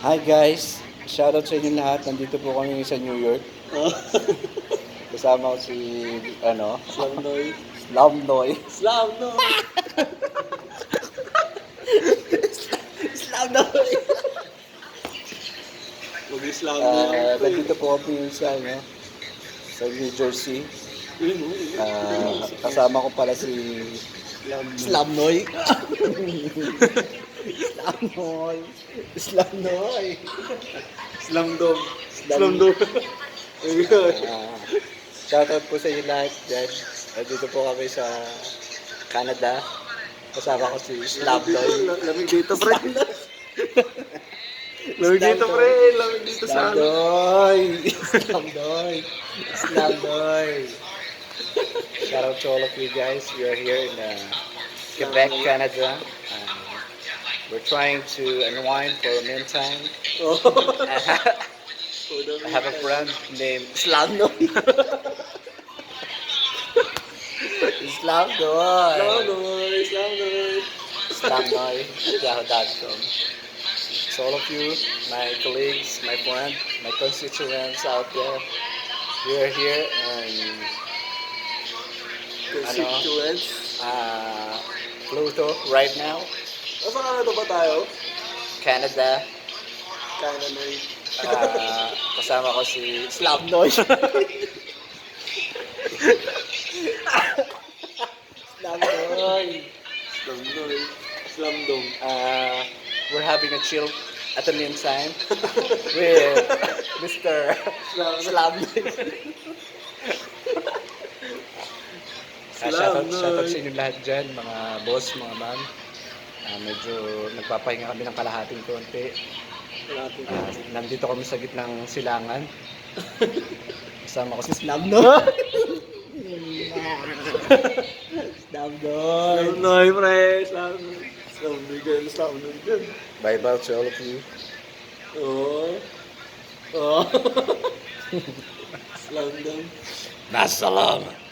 Hi guys, shoutout sa inyo lahat. Nandito po kami sa New York. Kasama ko si, ano, Slam Noy. Slam Noy. Slam Noy! Slam Noy! Mag-islam na Ah, nandito po kami sa, ano, sa New Jersey. Ah, kasama ko pala si Slam Noy. Noy. Slam Noy. Slam Dog. Slam Dog. Ah, shoutout po sa inyo lahat dyan. Nandito po kami sa Canada. Kasama ko si Slam Noy. Lamig dito, pre. Lamig dito, pre. Lamig dito sa ano. Slam Noy! Slam Noy! Slam Noy! Shout out to all of you guys. We are here in uh, Quebec, Canada. Uh, we're trying to unwind for a meantime. I have a friend named Slam Noy. Slam Slam Noy! Noy. Slam Noy. Slam Noy! Yahoo.com. So all of you, my colleagues, my friend, my constituents out there, we are here and Constituents. uh, Pluto right now, Nasa Canada ba tayo? Canada. Canada. Uh, kasama ko si Slam Noy. Slam Noy. Slam Noy. Slam Dog. Uh, we're having a chill at the meantime with Mr. Slam Slam Slam shoutout Noy. sa inyo lahat dyan, mga boss, mga ma'am. Ah, medyo nagpapahinga kami ng kalahating konti. Ah, nandito kami sa gitnang silangan. Kasama ko si Slam Noy. Slam Noy. Slam Noy, pre. Slam Noy. Slam Noy dyan. Slam Noy dyan. Bye bye to all of you. Oo. Oo. Slam Dog. Masalam!